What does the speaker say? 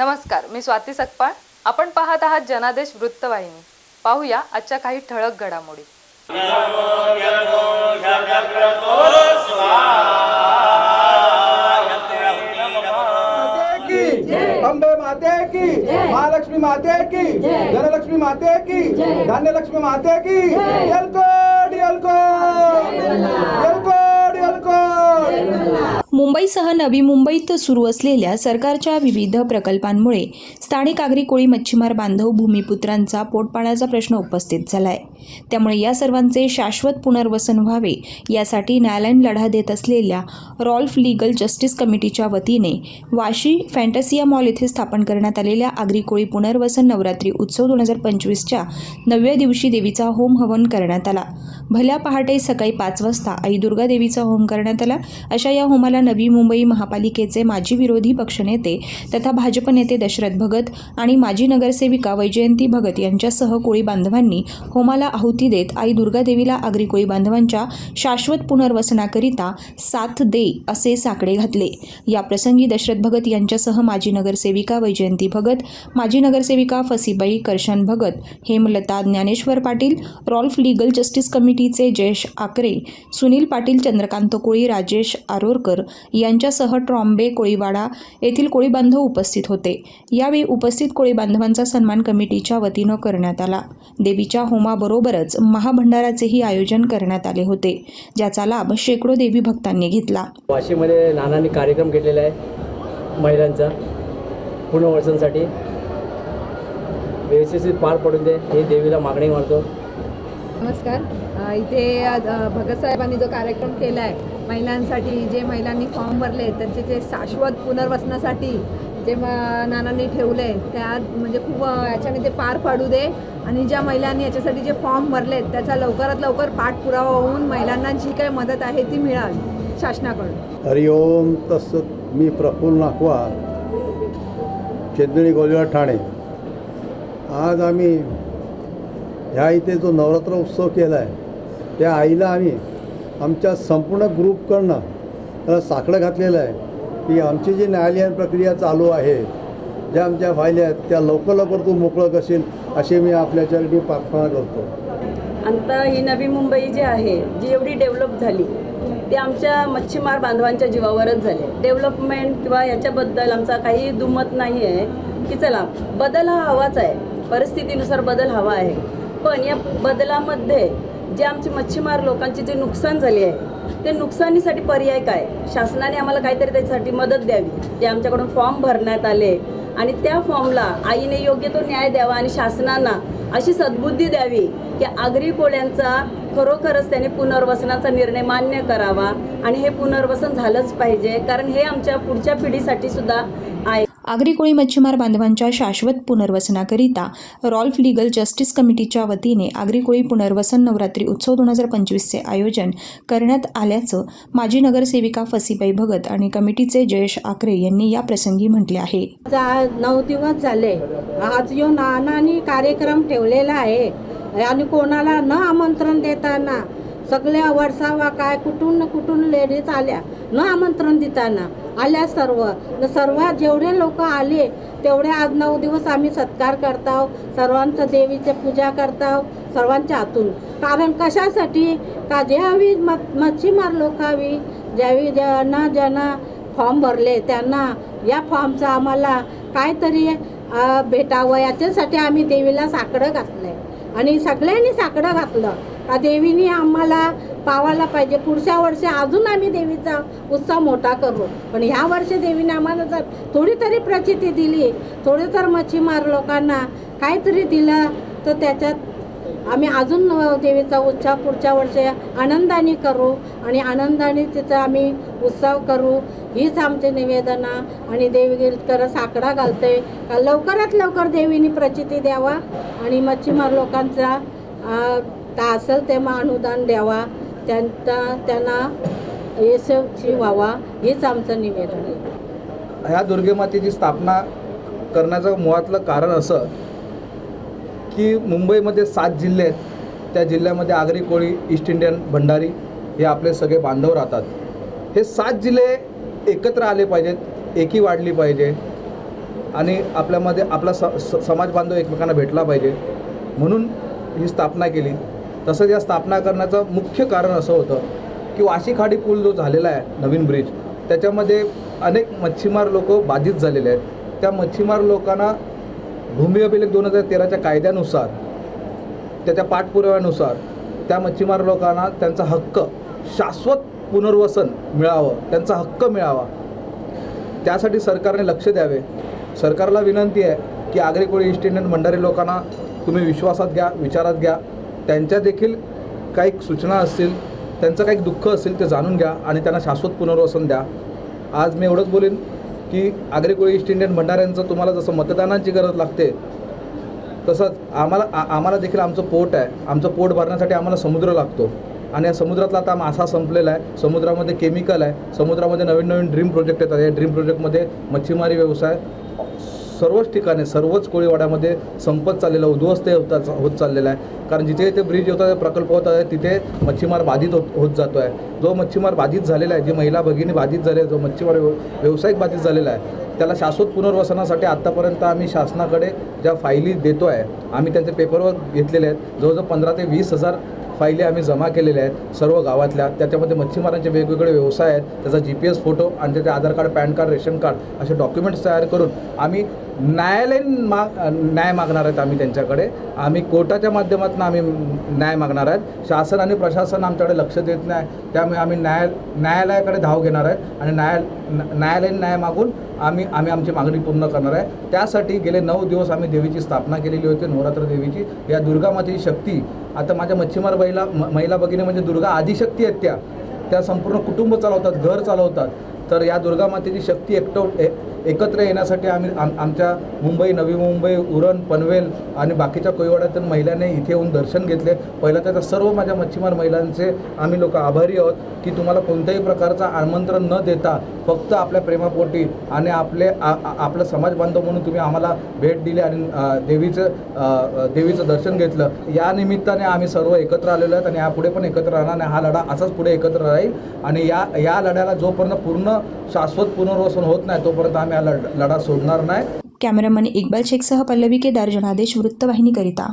नमस्कार मी स्वाती सकपाळ. आपण पाहत आहात जनादेश वृत्तवाहिनी. पाहूया आजच्या काही ठळक घडामोडी. अंबे माते की महालक्ष्मी माते की धनलक्ष्मी माते की धान्यलक्ष्मी माते की एलकोड एलकोड मुंबईसह नवी मुंबईत सुरू असलेल्या सरकारच्या विविध प्रकल्पांमुळे स्थानिक आगरी कोळी मच्छीमार बांधव भूमिपुत्रांचा पोटपाण्याचा प्रश्न उपस्थित झाला आहे त्यामुळे या सर्वांचे शाश्वत पुनर्वसन व्हावे यासाठी न्यायालयीन लढा देत असलेल्या रॉल्फ लीगल जस्टिस कमिटीच्या वतीने वाशी फॅन्टसिया मॉल येथे स्थापन करण्यात आलेल्या आगरी कोळी पुनर्वसन नवरात्री उत्सव दोन हजार पंचवीसच्या नवव्या दिवशी देवीचा होम हवन करण्यात आला. भल्या पहाटे सकाळी पाच वाजता आई दुर्गादेवीचा होम करण्यात आला. अशा या होमाला नवी मुंबई महापालिकेचे माजी विरोधी पक्षनेते तथा भाजप नेते दशरथ भगत आणि माजी नगरसेविका वैजयंती भगत यांच्यासह कोळी बांधवांनी होमाला आहुती देत आई दुर्गादेवीला आगरी कोळी बांधवांच्या शाश्वत पुनर्वसनाकरिता साथ दे असे साकडे घातले. या प्रसंगी दशरथ भगत यांच्यासह माजी नगरसेविका वैजयंती भगत माजी नगरसेविका फसीबाई Karshan Bhagat Hemlata Dnyaneshwar Patil Rolf legal justice committee कमिटीचे जयेश आकरे सुनील पाटील चंद्रकांत कोळी राजेश आरोरकर यांच्यासह ट्रॉम्बे कोळीवाडा येथील कोळी बांधव उपस्थित होते. यावेळी उपस्थित कोळी बांधवांचा सन्मान कमिटीच्या वतीनं करण्यात आला. देवीच्या होमाबरोबरच महाभंडाराचेही आयोजन करण्यात आले होते ज्याचा लाभ शेकडो देवी भक्तांनी घेतला. वाशीमध्ये नानांनी कार्यक्रम घेतलेला आहे महिलांचा. पुनर्वसनसाठी व्यवस्थित पार पडून दे हे देवीला मागणी मारतो नमस्कार. इथे भगतसाहेबांनी जो कार्यक्रम केला आहे महिलांसाठी जे महिलांनी फॉर्म भरले त्यांचे जे शाश्वत पुनर्वसनासाठी जे म नानांनी ठेवले त्यात म्हणजे खूप याच्याने ते पार पाडू दे आणि ज्या महिलांनी याच्यासाठी जे फॉर्म भरले त्याचा लवकरात लवकर पाठपुरावा होऊन महिलांना जी काही मदत आहे ती मिळावी शासनाकडून. हरिओम तसं मी प्रफुल्ल नाकवा चेंदणी गोलवाड ठाणे. आज आम्ही ह्या इथे जो नवरात्र उत्सव केला आहे त्या आईला आम्ही आमच्या संपूर्ण ग्रुपकडनं त्याला साकडं घातलेलं आहे की आमची जी न्यायालयीन प्रक्रिया चालू आहे ज्या आमच्या फायल्या आहेत त्या लवकर लवकर तू मोकळं करशील अशी मी आपल्या चरणी प्रार्थना करतो. आता ही नवी मुंबई जी आहे जी एवढी डेव्हलप झाली ती आमच्या मच्छीमार बांधवांच्या जीवावरच झाली. डेव्हलपमेंट किंवा याच्याबद्दल आमचा काही दुमत नाही आहे की चला बदल हा हवाच आहे. परिस्थितीनुसार बदल हवा आहे. पण या बदलामध्ये जे आमचे मच्छीमार लोकांची जे नुकसान झाली आहे ते नुकसानीसाठी पर्याय काय? शासनाने आम्हाला काहीतरी त्याच्यासाठी मदत द्यावी. जे आमच्याकडून फॉर्म भरण्यात आले आणि त्या फॉर्मला आईने योग्य तो न्याय द्यावा आणि शासनांना अशी सद्बुद्धी द्यावी की आगरी कोळ्यांचा खरोखरच त्याने पुनर्वसनाचा निर्णय मान्य करावा आणि हे पुनर्वसन झालंच पाहिजे कारण हे आमच्या पुढच्या पिढीसाठी सुद्धा आहे. आगरी कोळी मच्छीमार बांधवांच्या शाश्वत पुनर्वसनाकरिता रॉल्फ लीगल जस्टिस कमिटीच्या वतीने आगरी कोळी पुनर्वसन नवरात्री उत्सव दोन हजार पंचवीसचे आयोजन करण्यात आल्याचं माजी नगरसेविका फसीबाई भगत आणि कमिटीचे जयेश आकरे यांनी या प्रसंगी म्हटले आहे. नऊ दिवस झाले. आज यो नानानी कार्यक्रम ठेवलेला आहे. आणि कोणाला न आमंत्रण देताना सगळ्या वर्षावा काय कुठून न कुठून लेडीज आल्या. न आमंत्रण देताना आल्या सर्व. न सर्व जेवढे लोक आले तेवढे आज नऊ दिवस आम्ही सत्कार करताव सर्वांचं देवीचे पूजा करताव सर्वांच्या हातून. कारण कशासाठी? का ज्यावी म मच्छीमार लोकावी ज्यावेळी ज्यांना ज्यांना फॉर्म भरले त्यांना या फॉर्मचा आम्हाला काहीतरी भेटावं याच्यासाठी आम्ही देवीला साकडं घातलं आहे आणि सगळ्यांनी साकडं घातलं. देवीने आम्हाला पावायला पाहिजे. पुढच्या वर्षी अजून आम्ही देवीचा उत्सव मोठा करू. पण ह्या वर्षी देवीने आम्हाला जर थोडी तरी प्रचिती दिली थोडी तर मच्छीमार लोकांना काहीतरी दिलं तर त्याच्यात आम्ही अजून देवीचा उत्सव पुढच्या वर्षी आनंदाने करू आणि आनंदाने तिचा आम्ही उत्सव करू. हीच आमचे निवेदना आणि देवीकर साकडा घालते. का लवकरात लवकर देवीने प्रचिती द्यावा आणि मच्छीमार लोकांचा तर असेल तेव्हा अनुदान द्यावा. त्यांचा त्यांना यशस्वी व्हावा हेच आमचं निवेदन आहे. ह्या दुर्गेमातेची स्थापना करण्याचं मुळातलं कारण असं की मुंबईमध्ये सात जिल्हे आहेत. त्या जिल्ह्यामध्ये आगरी कोळी ईस्ट इंडियन भंडारी हे आपले सगळे बांधव राहतात. हे सात जिल्हे एकत्र आले पाहिजेत एकी वाढली पाहिजे आणि आपल्यामध्ये आपला स स- समाज बांधव एकमेकांना भेटला पाहिजे. म्हणून ही स्थापना केली. तसंच या स्थापना करण्याचं मुख्य कारण असं होतं की वाशी खाडी पूल जो झालेला आहे नवीन ब्रिज त्याच्यामध्ये अनेक मच्छीमार लोक बाधित झालेले आहेत. त्या मच्छीमार लोकांना भूमी अभिलेख दोन हजार तेराच्या कायद्यानुसार त्याच्या पाठपुराव्यानुसार त्या मच्छीमार लोकांना त्यांचा हक्क शाश्वत पुनर्वसन मिळावं त्यांचा हक्क मिळावा. त्यासाठी सरकारने लक्ष द्यावे. सरकारला विनंती आहे की आगरी कोळी ईस्ट इंडियन भंडारी लोकांना तुम्ही विश्वासात घ्या विचारात घ्या. त्यांच्या देखील काही सूचना असतील त्यांचं काही दुःख असेल ते जाणून घ्या आणि त्यांना शाश्वत पुनर्वसन द्या. आज मी एवढंच बोलेन की आगरी ईस्ट इंडियन भंडाऱ्यांचं तुम्हाला जसं मतदानाची गरज लागते तसंच आम्हाला आ- आम्हाला देखील आमचं पोट आहे. आमचं पोट भरण्यासाठी आम्हाला समुद्र लागतो. आणि या समुद्रातला आता मासा संपलेला आहे. समुद्रामध्ये केमिकल आहे. समुद्रामध्ये नवीन नवीन ड्रीम प्रोजेक्ट येतात. या ड्रीम प्रोजेक्टमध्ये मच्छीमारी व्यवसाय सर्वच ठिकाणी सर्वच कोळीवाड्यामध्ये संपत चाललेला उद्ध्वस्त होता होत चाललेला आहे. कारण जिथे जिथे ब्रिज होता प्रकल्प होता आहे तिथे मच्छीमार बाधित होत होत जातो आहे जो मच्छीमार बाधित झालेला आहे जी महिला भगिनी बाधित झाली आहे जो मच्छीमार व्यव- व्यावसायिक बाधित झालेला आहे त्याला शाश्वत पुनर्वसनासाठी आत्तापर्यंत आम्ही शासनाकडे ज्या फायली देतो आहे आम्ही त्यांचे पेपरवर्क घेतलेले आहेत. जवळजवळ पंधरा ते वीस हजार फायली आम्ही जमा केलेल्या आहेत सर्व गावातल्या. त्याच्यामध्ये मच्छीमारांचे वेगवेगळे व्यवसाय आहेत. त्याचा जी पी एस फोटो आणि त्याचे Aadhaar card PAN card ration card असे डॉक्युमेंट्स तयार करून आम्ही न्यायालयीन माग न्याय मागणार आहेत आम्ही त्यांच्याकडे. आम्ही कोर्टाच्या माध्यमातून आम्ही न्याय मागणार आहेत. शासन आणि प्रशासन आमच्याकडे लक्ष देत नाही. त्यामुळे आम्ही न्याय न्यायालयाकडे धाव घेणार आहेत आणि न्याय न्यायालयीन न्याय मागून आम्ही आम्ही आमची मागणी पूर्ण करणार आहे. त्यासाठी गेले नऊ दिवस आम्ही देवीची स्थापना केलेली होती नवरात्र देवीची. या दुर्गा मातेची शक्ती आता माझ्या मच्छीमार महिला महिला भगिनी म्हणजे दुर्गा आदिशक्ती आहेत त्या. त्या संपूर्ण कुटुंब चालवतात घर चालवतात. तर या दुर्गा मातेची शक्ती एकटव एकत्र येण्यासाठी आम्ही आम आमच्या मुंबई नवी मुंबई उरण पनवेल आणि बाकीच्या कोयवाड्यातील महिलांनी इथे येऊन दर्शन घेतले. पहिलं तर सर्व माझ्या मच्छीमार महिलांचे आम्ही लोक आभारी आहोत की तुम्हाला कोणत्याही प्रकारचं आमंत्रण न देता फक्त आपल्या प्रेमापोटी आणि आपले आ- आपलं समाज बांधव म्हणून तुम्ही आम्हाला भेट दिली आणि देवीचं देवीचं दर्शन घेतलं. या निमित्ताने आम्ही सर्व एकत्र आलेलो आहेत आणि यापुढे पण एकत्र राहणार आणि हा लढा असाच पुढे एकत्र राहील आणि या या लढ्याला जोपर्यंत पूर्ण शाश्वत पुनर्वसन होत नाही तोपर्यंत आम्ही हा लढा सोडणार नाही. कॅमेरामन इक्बाल शेखसह पल्लवी केदार जनादेश वृत्तवाहिनीकरिता